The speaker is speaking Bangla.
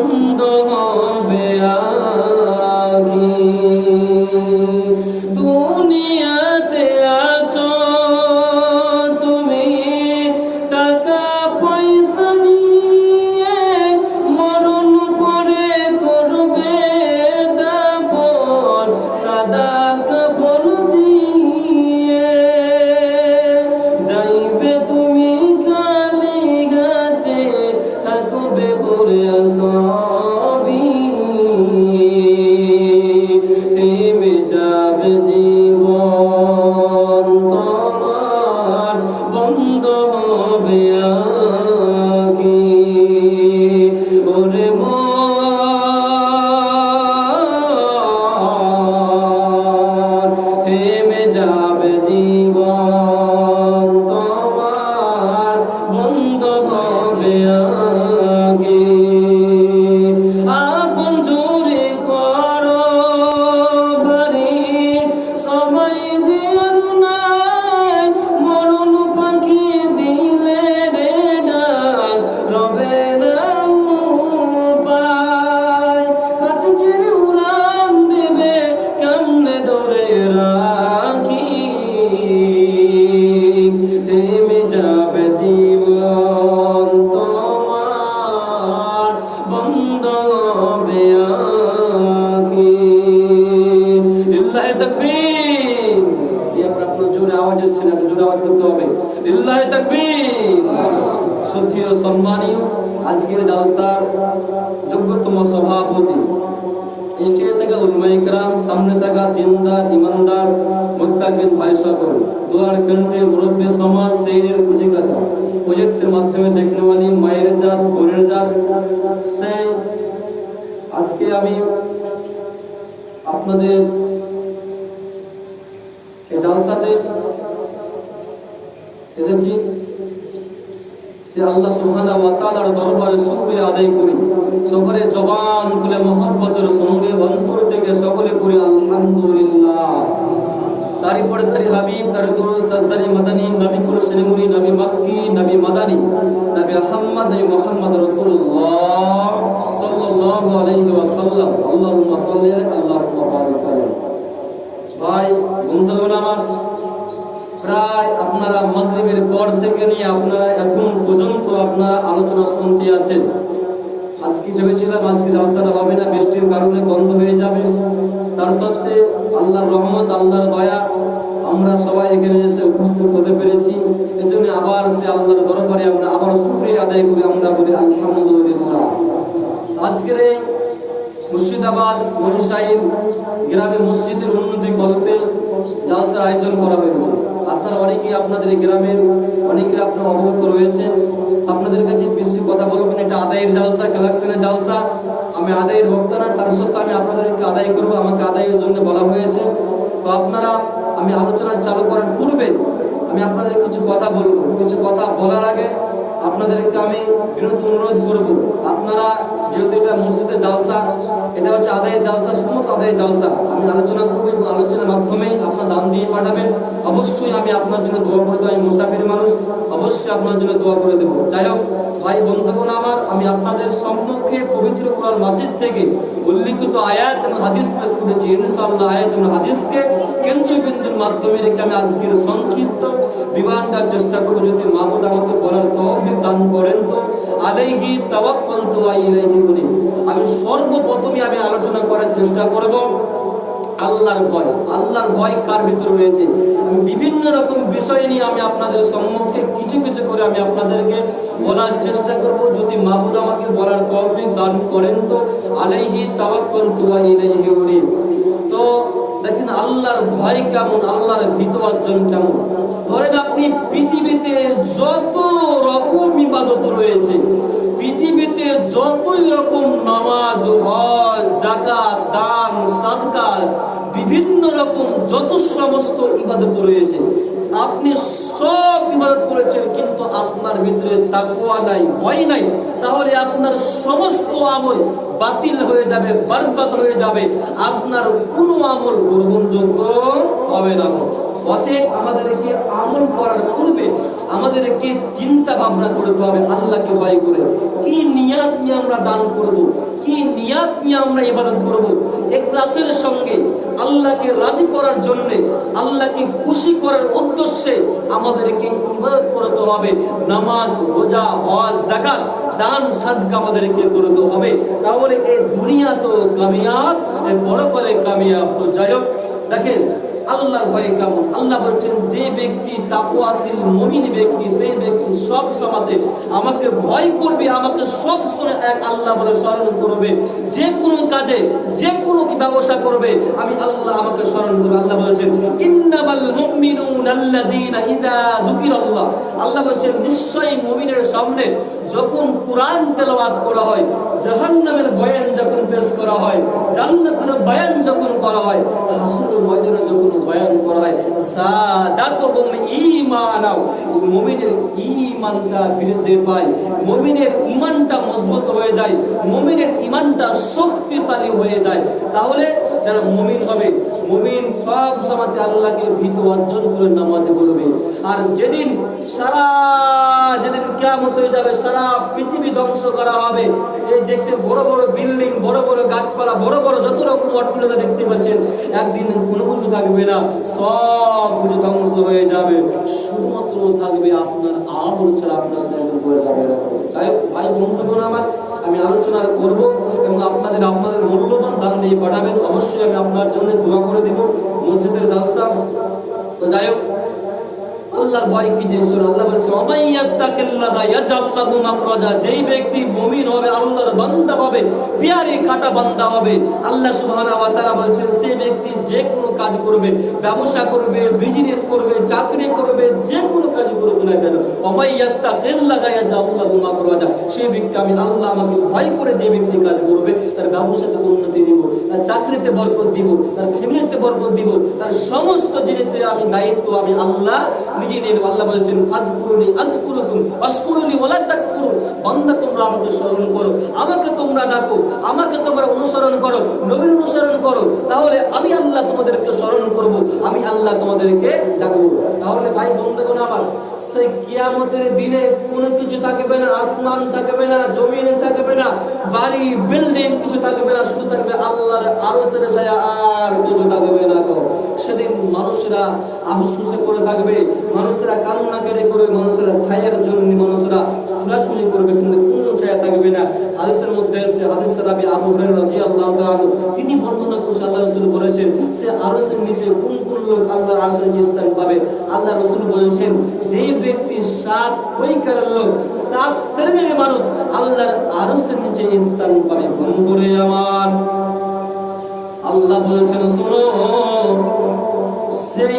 বন্ধ হবে লিল্লাহি তাকবীর এই আপনার আপনার জোরে আওয়াজ হচ্ছে না জোরে আওয়াজ করতে হবে লিল্লাহি তাকবীর সত্যি ও সম্মানীয় আজকের জালসার যোগ্যতম সভাপতি স্টেজে থাকা উলমাই کرام সামনে থাকা দিনদার ইমানদার মুত্তাকিন ভাই সকল দুয়ার কেন্দ্রে মুরব্বী সমাজ সেইরের খুঁজি কথা প্রজেক্টের মাধ্যমে দেখনে वाली মায়ের জাত বোনের জাত সেই আজকে আমি আপনাদের এই জালসাতে এসেছি। যে আল্লাহ সুবহানাহু ওয়া দরবারে শুকরিয়া আদায় করি। সকলে জবান খুলে মহব্বতের সঙ্গে অন্তর থেকে সকলে করি আলহামদুলিল্লাহ। তারই পরে তারি হাবিব তার দুরুস তাজদারি, মাদানি, নবী কুল শিরমুনি নবী মক্কি, নবী মাদানি, নবী আহমদ নবী মুহাম্মদ রাসূলুল্লাহ সাল্লাল্লাহু আলাইহি ওয়াসাল্লাম। আল্লাহুম্মা সাল্লি আলাইহি ভাই বন্ধুগণ আমার, প্রায় আপনারা মাগরিবের পর থেকে নিয়ে আপনারা এখন পর্যন্ত আপনারা আলোচনা শুনতে আছেন। আজকে ভেবেছিলাম আজকে জালসাটা হবে না, বৃষ্টির কারণে বন্ধ হয়ে যাবে। তার সত্ত্বে আল্লাহর রহমত, আল্লাহর দয়া, আমরা সবাই এখানে এসে উপস্থিত হতে পেরেছি। এজন্য আবার সে আল্লাহর দরবারে আবার শুকরিয়া আদায় করি, আমরা বলি আলহামদুলিল্লাহ। আজকের এই মুর্শিদাবাদ মহিষাইল গ্রামে মসজিদের উন্নতি কল্পে জালসার আয়োজন করা হয়েছে। আপনারা অনেকেই আপনাদের গ্রামের অনেকে আপনার অবগত রয়েছে আপনাদের কাছে বেশি কথা বলবেন এটা আদায়ের জালসা কালেকশনের জালসা। আমি আদায়ের বক্তা না, তার সত্ত্বেও আমি আপনাদেরকে আদায় করব। আমাকে আদায়ের জন্য বলা হয়েছে। তো আপনারা, আমি আলোচনা চালু করার পূর্বে আমি আপনাদের কিছু কথা বলব। কিছু কথা বলার আগে আপনাদেরকে আমি বিরত অনুরোধ করব। আপনারা যেহেতু এটা মসজিদের জালসা, এটা হচ্ছে আদায়ের জালসা সমস্ত আদায়ের জালসা। আমি আলোচনা করব এবং আলোচনার মাধ্যমে আপনার দাম দিয়ে পাঠাবেন। অবশ্যই আমি আপনার জন্য দোয়া করে দেবো, আমি মুসাফির মানুষ। অবশ্যই আপনার জন্য দোয়া করে দেবো। যাই হোক, ভাই, বন্ধুগণ আমার, আমি আপনাদের সম্মুখে পবিত্র কোরআন মাসিদ থেকে উল্লিখিত আয়াত এবং হাদিস পেশ করেছি। ইনশাআল্লাহ আয়াত এবং হাদিসকে কেন্দ্রীয় বিন্দুর মাধ্যমে রেখে আমি আজকের সংক্ষিপ্ত বিবাহ দেওয়ার চেষ্টা করব। যদি মাহমুদ আলাইহি তাওয়াক্কালতু ওয়া ইলাইহি উনি আমি সর্বপ্রথমে আমি আলোচনা করার চেষ্টা করব আল্লাহর ভয়। আল্লাহর ভয় কার ভিতরে রয়েছে? বিভিন্ন রকম বিষয় নিয়ে আমি আপনাদের সম্মুখে কিছু কিছু করে আমি আপনাদেরকে বলার চেষ্টা করব। যদি মাহবুদ আমাকে বলার তৌফিক দান করেন তো, আলাইহি তাওয়াক্কালতু ওয়া ইলাইহি উনি তো দেখেন আল্লাহর ভয় কেমন, আল্লাহর ভীত অর্জন কেমন। ধরেন আপনি পৃথিবীতে যত রকম ইবাদত বিভিন্ন রকম যত সমস্ত ইবাদত রয়েছে। আপনি সব ইবাদত করেছেন, কিন্তু আপনার ভিতরে তাকওয়া নাই, ভয় নাই। তাহলে আপনার সমস্ত আমল বাতিল হয়ে যাবে, বরবাদ হয়ে যাবে। আপনার কোনো আমল গ্রহণযোগ্য হবে না। অতএব আমাদেরকে আমল করার পূর্বে আমাদেরকে চিন্তা ভাবনা করতে হবে, আল্লাহকে ভয় করে। কি নিয়াত নিয়ে আমরা দান করব? কি নিয়াত নিয়ে আমরা ইবাদত করব? এখলাসের সঙ্গে আল্লাহকে রাজি করার জন্য, আল্লাহকে খুশি করার উদ্দেশ্যে আমাদেরকে ইবাদত করতে হবে। নামাজ, রোজা, হজ জাকাত দান, সাদকা আমাদেরকে করতে হবে। তাহলে এই দুনিয়া তো কামিয়াব বড় করে কামিয়াব। তো যাই হোক, দেখেন আল্লাহর ভয়ে কেমন? আল্লাহ বলছেন, যে ব্যক্তি তাকুয়াশীল মমিন ব্যক্তি, সেই ব্যক্তি সব সমাতে আমাকে ভয় করবে, আমাকে সব সময় এক আল্লাহ বলে স্মরণ করবে। যে কোনো কাজে, যে কোনো কি ব্যবসা করবে, আমি আল্লাহ আমাকে স্মরণ করবে। আল্লাহ বলছেন, ইন্নামাল মুমিনুন আল্লাযীনা ইযা যুকিরাল্লাহ। আল্লাহ বলছেন, নিশ্চয়ই মুমিনের সামনে যখন কোরআন তেলাওয়াত করা হয়, জাহান্নামের বয়ান যখন পেশ করা হয় জান্নাতের বয়ান যখন করা হয় হাসরের ময়দানে যখন বয়ান করা হয় সাদাতুহুম ঈমানাও মুমিনের ঈমানটা বৃদ্ধি পায়, মুমিনের ঈমানটা মজবুত হয়ে যায়, মুমিনের ঈমানটা শক্তিশালী হয়ে যায়। তাহলে যারা মুমিন হবে, মুমিন সব সময় আল্লাহকে ভীত অর্জন করে নামাজে বলবে আর যেদিন সারা, যেদিন কেমন হয়ে যাবে, সারা পৃথিবী ধ্বংস করা হবে। এই দেখতে বড় বড় বিল্ডিং বড় বড় গাছপালা, বড় বড় যত রকম অট্টলিকা দেখতে পাচ্ছেন, একদিন কোনো কিছু থাকবে না, সব কিছু ধ্বংস হয়ে যাবে। শুধুমাত্র থাকবে আপনার আমল ছাড়া আপনার সাথে হয়ে যাবে। যাই হোক, ভাই বন্ধুগণ আমার, আমি আলোচনা করব এবং আপনাদের আপনাদের মূল্যবান দান দিয়ে পাঠাবেন। অবশ্যই আমি আপনার জন্য দোয়া করে দিব মসজিদের দালসা। তো যাই হোক আল্লাহর ভয় কি জিনিস আল্লাহ বলছে যেই ব্যক্তি মুমিন হবে, আল্লাহর বান্দা হবে, পিয়ারে কাটা বান্দা হবে। আল্লাহ সুবহানাহু ওয়া তাআলা বলছেন সেই ব্যক্তি যে কোনো কাজ করবে, ব্যবসা করবে বিজনেস করবে, চাকরি করবে যে কোনো কাজ করুক না কেন অমাইয়াত্তাকিল্লাহা ইয়াজআল লাহু মাখরাজা সেই ব্যক্তি আমি আল্লাহ আমাকে ভয় করে যে ব্যক্তি কাজ করবে, তার ব্যবসাতে উন্নতি দিব, তার চাকরিতে বরকত দিব, তার ফ্যামিলিতে বরকত দিব, তার সমস্ত জিনিসে আমি দায়িত্ব, আমি আল্লাহ অনুসরণ করো, নবীর অনুসরণ করো। তাহলে আমি আল্লাহ তোমাদেরকে স্মরণ করব, আমি আল্লাহ তোমাদেরকে ডাকবো। তাহলে ভাই, বন্ধুগণ আমার, সেই কিয়ামতের দিনে কোনো কিছু থাকবে না, আসমান থাকবে না, জমিন থাকবে না, বাড়ি, বিল্ডিং কিছু থাকবে না, শুধু থাকবে আল্লাহর আরশের ছায়া, আর কিছু থাকবে না তো। মানুষেরা আফসোসে করে থাকবে, মানুষেরা কামনা কেড়ে করবে, মানুষেরা ছায়ার জন্য মানুষেরা ছোড়াছুড়ি করবে, কিন্তু পূর্ণ ছায়া থাকবে না। হাদিসের মধ্যে এসছে হাদিস সারাবি আবু হরের রাজি আল্লাহ তালু তিনি বর্ণনা করছে আল্লাহ রসুল বলেছেন, সে আরসের নিচে কোন কোন লোক আল্লাহর আরসের স্থান পাবে? আল্লাহ রসুল বলেছেন, যে ব্যক্তি সাত ওইকারের লোক, সাত শ্রেণির মানুষ আল্লাহর আরসের নিচে স্থান পাবে। বন্ধুরে আমার, আল্লাহ বলেছেন, শোনো 쓰리